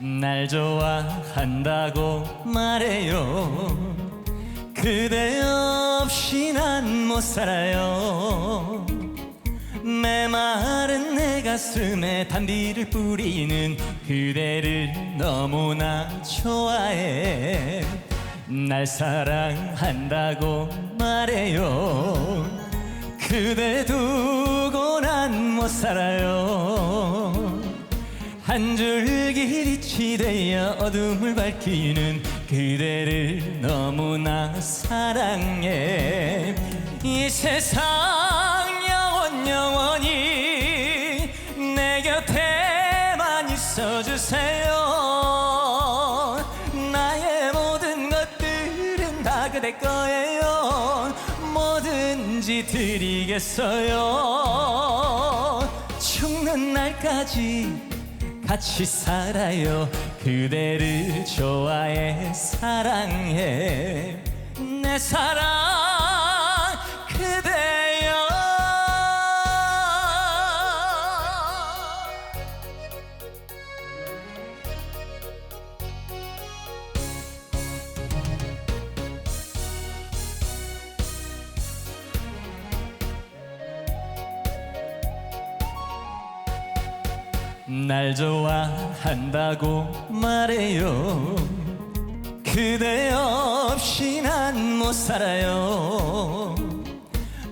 날 좋아한다고 말해요. 그대 없이 난 못 살아요. 메마른 내 가슴에 단비를 뿌리는 그대를 너무나 좋아해. 날 사랑한다고 말해요. 그대 두고 난 못 살아요 한 줄기 빛이 되어 어둠을 밝히는 그대를 너무나 사랑해. 이 세상 영원 영원히 내 곁에만 있어주세요. 나의 모든 것들은 다 그대 거예요. 뭐든지 드리겠어요. 죽는 날까지 같이 살아요. 그대를 좋아해 사랑해. 내 사랑 날 좋아한다고 말해요. 그대 없이 난 못 살아요.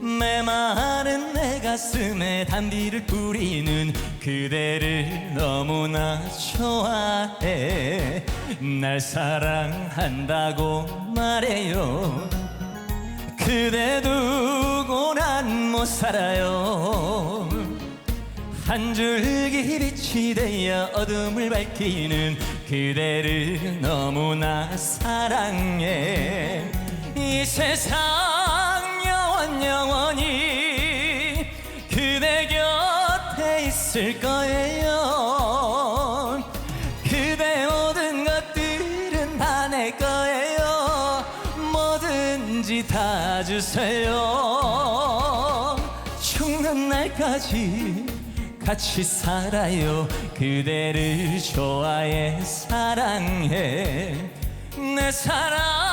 메마른 내 가슴에 단비를 뿌리는 그대를 너무나 좋아해. 날 사랑한다고 말해요. 그대 두고 난 못 살아요 한 줄기 빛이 되어 어둠을 밝히는 그대를 너무나 사랑해. 이 세상 영원 영원히 그대 곁에 있을 거예요. 그대 모든 것들은 다 내 거예요. 뭐든지 다 주세요. 죽는 날까지 같이 살아요. 그대를 좋아해 사랑해. 내 사랑